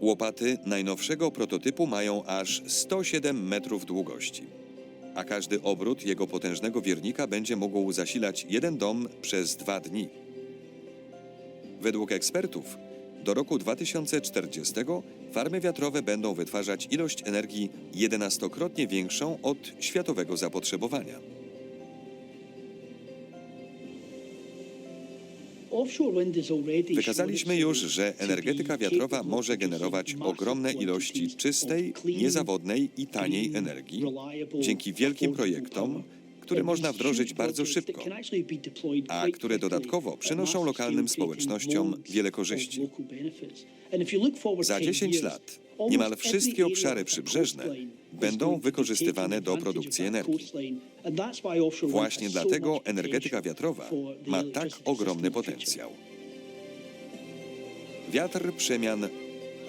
Łopaty najnowszego prototypu mają aż 107 metrów długości, a każdy obrót jego potężnego wiernika będzie mógł zasilać jeden dom przez dwa dni. Według ekspertów do roku 2040 farmy wiatrowe będą wytwarzać ilość energii 11-krotnie większą od światowego zapotrzebowania. Wykazaliśmy już, że energetyka wiatrowa może generować ogromne ilości czystej, niezawodnej i taniej energii dzięki wielkim projektom, które można wdrożyć bardzo szybko, a które dodatkowo przynoszą lokalnym społecznościom wiele korzyści. Za 10 lat niemal wszystkie obszary przybrzeżne będą wykorzystywane do produkcji energii. Właśnie dlatego energetyka wiatrowa ma tak ogromny potencjał. Wiatr przemian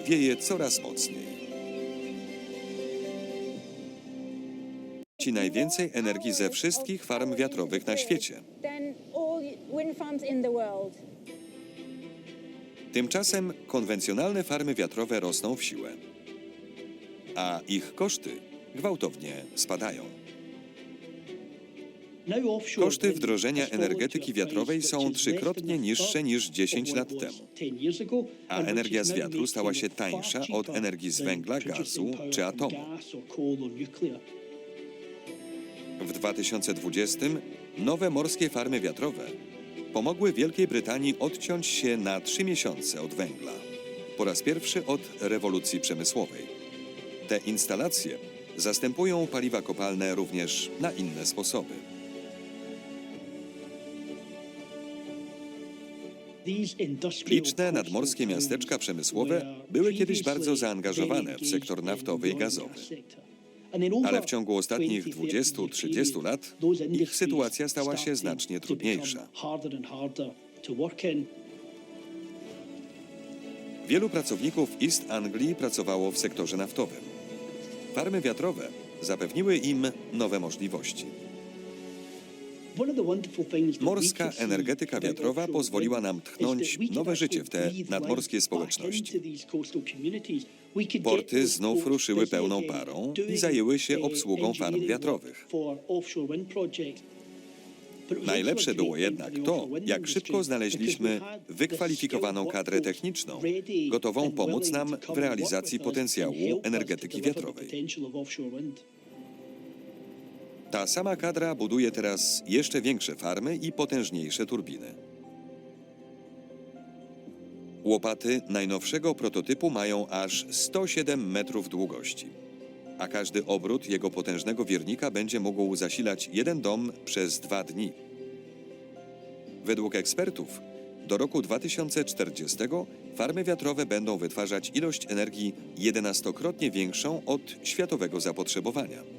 wieje coraz mocniej. Ci najwięcej energii ze wszystkich farm wiatrowych na świecie. Tymczasem konwencjonalne farmy wiatrowe rosną w siłę, a ich koszty gwałtownie spadają. Koszty wdrożenia energetyki wiatrowej są trzykrotnie niższe niż 10 lat temu, a energia z wiatru stała się tańsza od energii z węgla, gazu czy atomu. W 2020 nowe morskie farmy wiatrowe pomogły Wielkiej Brytanii odciąć się na trzy miesiące od węgla. Po raz pierwszy od rewolucji przemysłowej. Te instalacje zastępują paliwa kopalne również na inne sposoby. Liczne nadmorskie miasteczka przemysłowe były kiedyś bardzo zaangażowane w sektor naftowy i gazowy. Ale w ciągu ostatnich 20-30 lat ich sytuacja stała się znacznie trudniejsza. Wielu pracowników East Anglii pracowało w sektorze naftowym. Farmy wiatrowe zapewniły im nowe możliwości. Morska energetyka wiatrowa pozwoliła nam tchnąć nowe życie w te nadmorskie społeczności. Porty znów ruszyły pełną parą i zajęły się obsługą farm wiatrowych. Najlepsze było jednak to, jak szybko znaleźliśmy wykwalifikowaną kadrę techniczną, gotową pomóc nam w realizacji potencjału energetyki wiatrowej. Ta sama kadra buduje teraz jeszcze większe farmy i potężniejsze turbiny. Łopaty najnowszego prototypu mają aż 107 metrów długości, a każdy obrót jego potężnego wiernika będzie mógł zasilać jeden dom przez dwa dni. Według ekspertów do roku 2040 farmy wiatrowe będą wytwarzać ilość energii 11-krotnie większą od światowego zapotrzebowania.